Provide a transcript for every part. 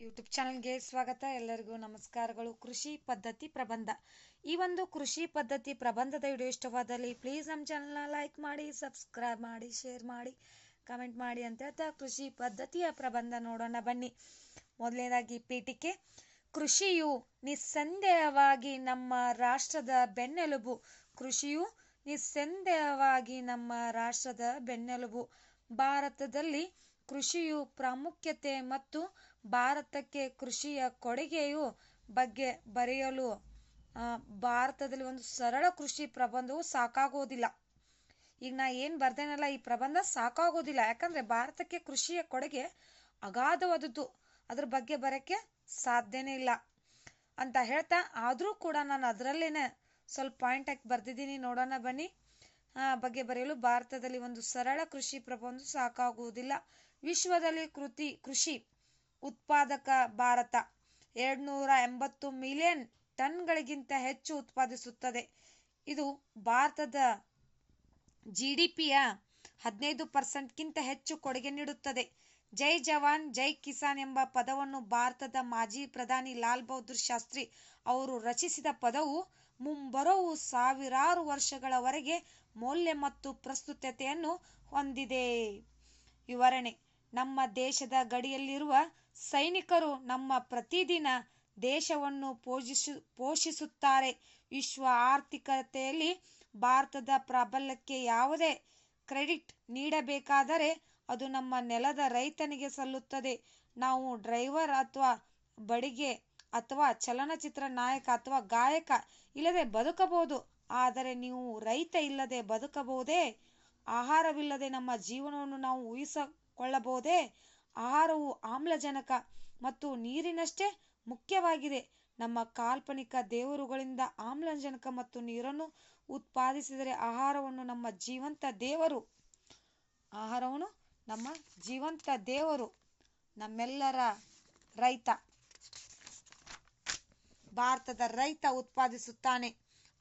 YouTube ಚಾನಲ್ಗೆ ಸ್ವಾಗತ. ಎಲ್ಲರಿಗೂ ನಮಸ್ಕಾರಗಳು. ಕೃಷಿ ಪದ್ಧತಿ ಪ್ರಬಂಧ. ಈ ಒಂದು ಕೃಷಿ ಪದ್ಧತಿ ಪ್ರಬಂಧದ ವಿಡಿಯೋ ಇಷ್ಟವಾದಲ್ಲಿ ಪ್ಲೀಸ್ ನಮ್ಮ ಚಾನಲ್ನ ಲೈಕ್ ಮಾಡಿ ಸಬ್ಸ್ಕ್ರೈಬ್ ಮಾಡಿ ಶೇರ್ ಮಾಡಿ ಕಮೆಂಟ್ ಮಾಡಿ ಅಂತ ಹೇಳ್ತಾ ಕೃಷಿ ಪದ್ಧತಿಯ ಪ್ರಬಂಧ ನೋಡೋಣ ಬನ್ನಿ. ಮೊದಲನೇದಾಗಿ ಪೀಠಿಕೆ. ಕೃಷಿಯು ನಿಸ್ಸಂದೇಹವಾಗಿ ನಮ್ಮ ರಾಷ್ಟ್ರದ ಬೆನ್ನೆಲುಬು. ಕೃಷಿಯು ನಿಸ್ಸಂದೇಹವಾಗಿ ನಮ್ಮ ರಾಷ್ಟ್ರದ ಬೆನ್ನೆಲುಬು. ಭಾರತದಲ್ಲಿ ಕೃಷಿಯು ಪ್ರಾಮುಖ್ಯತೆ ಮತ್ತು ಭಾರತಕ್ಕೆ ಕೃಷಿಯ ಕೊಡುಗೆಯು ಬಗ್ಗೆ ಬರೆಯಲು ಭಾರತದಲ್ಲಿ ಒಂದು ಸರಳ ಕೃಷಿ ಪ್ರಬಂಧವು ಸಾಕಾಗೋದಿಲ್ಲ ಈಗ ನಾ ಏನು ಬರ್ದೇನಲ್ಲ, ಈ ಪ್ರಬಂಧ ಸಾಕಾಗೋದಿಲ್ಲ ಯಾಕಂದ್ರೆ ಭಾರತಕ್ಕೆ ಕೃಷಿಯ ಕೊಡುಗೆ ಅಗಾಧವಾದದ್ದು. ಅದ್ರ ಬಗ್ಗೆ ಬರೋಕ್ಕೆ ಸಾಧ್ಯನೇ ಇಲ್ಲ. ಅಂತ ಹೇಳ್ತಾ ಆದರೂ ಕೂಡ ನಾನು ಅದರಲ್ಲೇನೆ ಸ್ವಲ್ಪ ಪಾಯಿಂಟ್ ಹಾಕಿ ಬರ್ದಿದ್ದೀನಿ. ನೋಡೋಣ ಬನ್ನಿ. ಬಗ್ಗೆ ಬರೆಯಲು ಭಾರತದಲ್ಲಿ ಒಂದು ಸರಳ ಕೃಷಿ ಪ್ರಬಂಧ ಸಾಕಾಗುವುದಿಲ್ಲ. ವಿಶ್ವದಲ್ಲಿ ಕೃತಿ, ಕೃಷಿ ಉತ್ಪಾದಕ ಭಾರತ ಎರಡ್ನೂರ ಎಂಬತ್ತು ಮಿಲಿಯನ್ ಟನ್ಗಳಿಗಿಂತ ಹೆಚ್ಚು ಉತ್ಪಾದಿಸುತ್ತದೆ. ಇದು ಭಾರತದ ಜಿ ಡಿ ಪಿಯ ಹದಿನೈದು ಪರ್ಸೆಂಟ್ಗಿಂತ ಹೆಚ್ಚು ಕೊಡುಗೆ ನೀಡುತ್ತದೆ. ಜೈ ಜವಾನ್, ಜೈ ಕಿಸಾನ್ ಎಂಬ ಪದವನ್ನು ಭಾರತದ ಮಾಜಿ ಪ್ರಧಾನಿ ಲಾಲ್ ಬಹದ್ದೂರ್ ಶಾಸ್ತ್ರಿ ಅವರು ರಚಿಸಿದ ಪದವು ಮುಂಬರುವ ಸಾವಿರಾರು ವರ್ಷಗಳವರೆಗೆ ಮೌಲ್ಯ ಮತ್ತು ಪ್ರಸ್ತುತತೆಯನ್ನು ಹೊಂದಿದೆ. ವಿವರಣೆ, ನಮ್ಮ ದೇಶದ ಗಡಿಯಲ್ಲಿರುವ ಸೈನಿಕರು ನಮ್ಮ ಪ್ರತಿದಿನ ದೇಶವನ್ನು ಪೋಷಿಸು, ಪೋಷಿಸುತ್ತಾರೆ. ವಿಶ್ವ ಆರ್ಥಿಕತೆಯಲ್ಲಿ ಭಾರತದ ಪ್ರಾಬಲ್ಯಕ್ಕೆ ಯಾವುದೇ ಕ್ರೆಡಿಟ್ ನೀಡಬೇಕಾದರೆ ಅದು ನಮ್ಮ ನೆಲದ ರೈತನಿಗೆ ಸಲ್ಲುತ್ತದೆ. ನಾವು ಡ್ರೈವರ್ ಅಥವಾ ಬಡಿಗೆ ಅಥವಾ ಚಲನಚಿತ್ರ ನಾಯಕ ಅಥವಾ ಗಾಯಕ ಇಲ್ಲದೆ ಬದುಕಬಹುದು. ಆದರೆ ನೀವು ರೈತ ಇಲ್ಲದೆ ಬದುಕಬಹುದೇ? ಆಹಾರವಿಲ್ಲದೆ ನಮ್ಮ ಜೀವನವನ್ನು ನಾವು ಊಹಿಸಿಕೊಳ್ಳಬಹುದೇ ಆಹಾರವು ಆಮ್ಲಜನಕ ಮತ್ತು ನೀರಿನಷ್ಟೇ ಮುಖ್ಯವಾಗಿದೆ. ನಮ್ಮ ಕಾಲ್ಪನಿಕ ದೇವರುಗಳಿಂದ ಆಮ್ಲಜನಕ ಮತ್ತು ನೀರನ್ನು ಉತ್ಪಾದಿಸಿದರೆ ಆಹಾರವನ್ನು ನಮ್ಮ ಜೀವಂತ ದೇವರು, ಆಹಾರವನ್ನು ನಮ್ಮ ಜೀವಂತ ದೇವರು ನಮ್ಮೆಲ್ಲರ ರೈತ. ಭಾರತದ ರೈತ ಉತ್ಪಾದಿಸುತ್ತಾನೆ.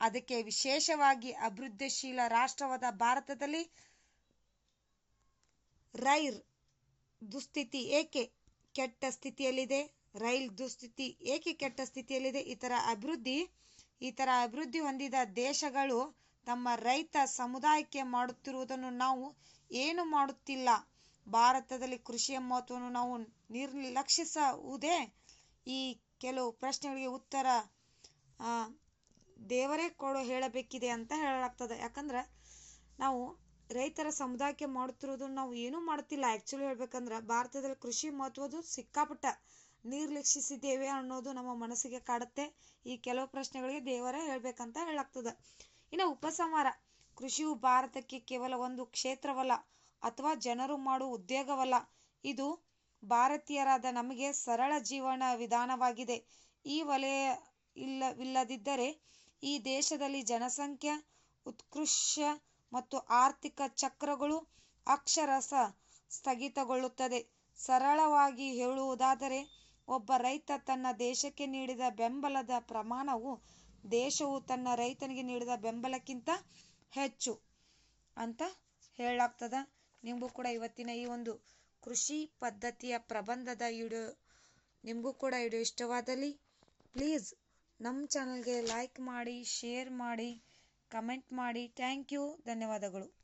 ಅದಕ್ಕೆ ವಿಶೇಷವಾಗಿ ಅಭಿವೃದ್ಧಿಶೀಲ ರಾಷ್ಟ್ರವಾದ ಭಾರತದಲ್ಲಿ ರೈರ್ ದುಸ್ಥಿತಿ ಏಕೆ ಕೆಟ್ಟ ಸ್ಥಿತಿಯಲ್ಲಿದೆ? ರೈಲ್ ದುಸ್ಥಿತಿ ಏಕೆ ಕೆಟ್ಟ ಸ್ಥಿತಿಯಲ್ಲಿದೆ? ಇತರ ಅಭಿವೃದ್ಧಿ ಇತರ ಅಭಿವೃದ್ಧಿ ಹೊಂದಿದ ದೇಶಗಳು ತಮ್ಮ ರೈತ ಸಮುದಾಯಕ್ಕೆ ಮಾಡುತ್ತಿರುವುದನ್ನು ನಾವು ಏನು ಮಾಡುತ್ತಿಲ್ಲ? ಭಾರತದಲ್ಲಿ ಕೃಷಿಯ ಮಹತ್ವವನ್ನು ನಾವು ನಿರ್ಲಕ್ಷಿಸುವುದೇ ಈ ಕೆಲವು ಪ್ರಶ್ನೆಗಳಿಗೆ ಉತ್ತರ ದೇವರೇ ಕೊಡು ಹೇಳಬೇಕಿದೆ ಅಂತ ಹೇಳಲಾಗ್ತದೆ. ಯಾಕಂದ್ರೆ ನಾವು ರೈತರ ಸಮುದಾಯಕ್ಕೆ ಮಾಡುತ್ತಿರೋದು ನಾವು ಏನೂ ಮಾಡುತ್ತಿಲ್ಲ. ಆ್ಯಕ್ಚುಲಿ ಹೇಳ್ಬೇಕಂದ್ರೆ ಭಾರತದಲ್ಲಿ ಕೃಷಿ ಮಹತ್ವದ್ದು ಸಿಕ್ಕಾಪಟ್ಟ ನಿರ್ಲಕ್ಷಿಸಿದ್ದೇವೆ ಅನ್ನೋದು ನಮ್ಮ ಮನಸ್ಸಿಗೆ ಕಾಡುತ್ತೆ. ಈ ಕೆಲವು ಪ್ರಶ್ನೆಗಳಿಗೆ ದೇವರೇ ಹೇಳ್ಬೇಕಂತ ಹೇಳಾಗ್ತದೆ ಇನ್ನು ಉಪಸಂಹಾರ. ಕೃಷಿಯು ಭಾರತಕ್ಕೆ ಕೇವಲ ಒಂದು ಕ್ಷೇತ್ರವಲ್ಲ, ಅಥವಾ ಜನರು ಮಾಡುವ ಉದ್ಯೋಗವಲ್ಲ. ಇದು ಭಾರತೀಯರಾದ ನಮಗೆ ಸರಳ ಜೀವನ ವಿಧಾನವಾಗಿದೆ. ಈ ವಲಯ ಇಲ್ಲವಿಲ್ಲದಿದ್ದರೆ ಈ ದೇಶದಲ್ಲಿ ಜನಸಂಖ್ಯೆ ಉತ್ಕೃಷ್ಟ ಮತ್ತು ಆರ್ಥಿಕ ಚಕ್ರಗಳು ಅಕ್ಷರಸ ಸ್ಥಗಿತಗೊಳ್ಳುತ್ತದೆ. ಸರಳವಾಗಿ ಹೇಳುವುದಾದರೆ, ಒಬ್ಬ ರೈತ ತನ್ನ ದೇಶಕ್ಕೆ ನೀಡಿದ ಬೆಂಬಲದ ಪ್ರಮಾಣವು ದೇಶವು ತನ್ನ ರೈತನಿಗೆ ನೀಡಿದ ಬೆಂಬಲಕ್ಕಿಂತ ಹೆಚ್ಚು ಅಂತ ಹೇಳಲಾಗ್ತದ. ನಿಮಗೂ ಕೂಡ ಇವತ್ತಿನ ಈ ಒಂದು ಕೃಷಿ ಪದ್ಧತಿಯ ಪ್ರಬಂಧದ ವಿಡಿಯೋ ನಿಮಗೂ ಕೂಡ ವಿಡಿಯೋ ಇಷ್ಟವಾದಲ್ಲಿ ಪ್ಲೀಸ್ ನಮ್ಮ ಚಾನಲ್ಗೆ ಲೈಕ್ ಮಾಡಿ ಶೇರ್ ಮಾಡಿ ಕಮೆಂಟ್ ಮಾಡಿ. ಥ್ಯಾಂಕ್ ಯು ಧನ್ಯವಾದಗಳು.